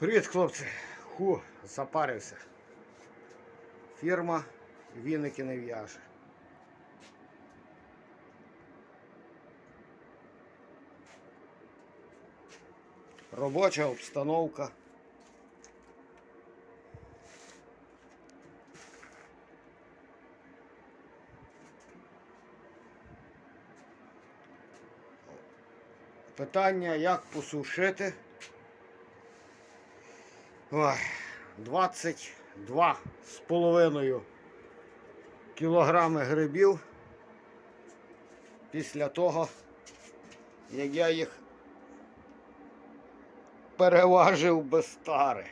Привіт, хлопці. Ху, запарився. Фірма Вінники не в'яже. Робоча обстановка. Питання, як посушити. Ой, 22 з половиною кілограми грибів після того, як я їх переважив без тари.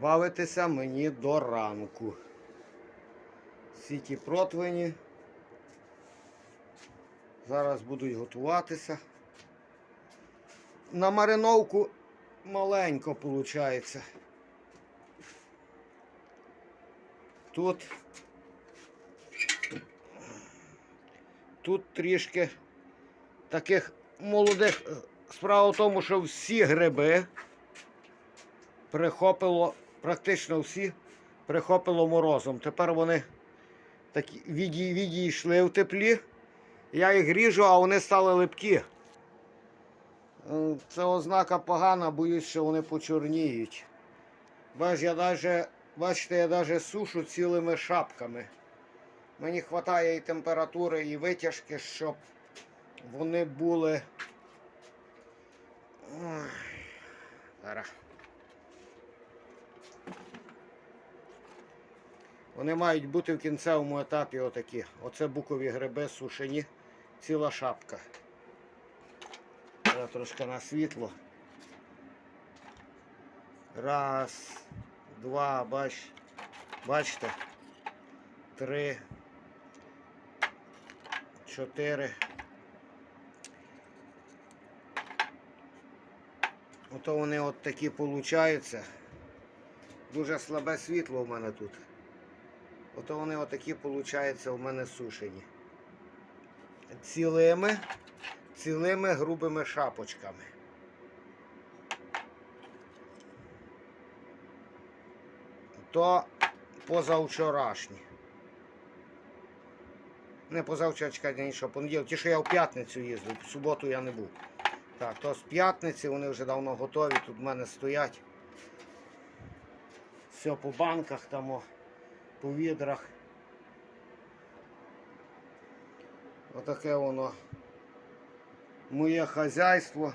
Бавитися мені до ранку. Всі ті противні зараз будуть готуватися. На мариновку маленько виходить. Тут тут трішки таких молодих. Справа в тому, що всі гриби прихопило, практично всі прихопило морозом. Тепер вони такі відійшли в теплі. Я їх ріжу, а вони стали липкі. Е, Це ознака погана, боюсь, що вони почорніють. Бач, я даже, бачите, я навіть сушу цілими шапками. Мені вистачає і температури, і витяжки, щоб вони були. Вони мають бути в кінцевому етапі отакі. Оце букові гриби сушені, ціла шапка. Зараз трошки на світло. Раз, два, бач, бачите? Три, чотири. Ото вони от такі получаються. Дуже слабе світло у мене тут. Ото вони отакі, виходить, у мене сушені. Цілими, цілими грубими шапочками. То позавчорашні. Не позавчора, нічого, понеділок. Ті, що я в п'ятницю їздив, в суботу я не був. Так, то з п'ятниці вони вже давно готові, тут в мене стоять. Все по банках там. По відрах. Отаке воно моє хазяйство.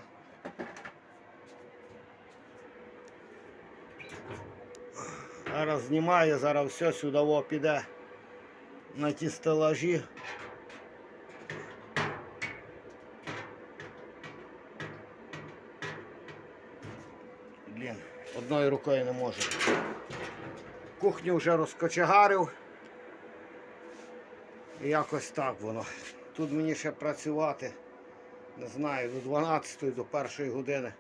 Зараз знімаю, зараз все сюди піде на ті стелажі. Блін, одною рукою не можу. Кухню вже розкочегарив. І якось так воно. Тут мені ще працювати, не знаю, до 12 до 1 години.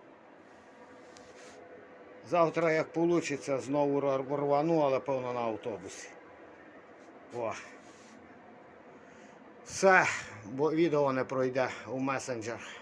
Завтра, як вийде, знову рвану, але певно на автобусі. О. Все, бо відео не пройде у месенджер.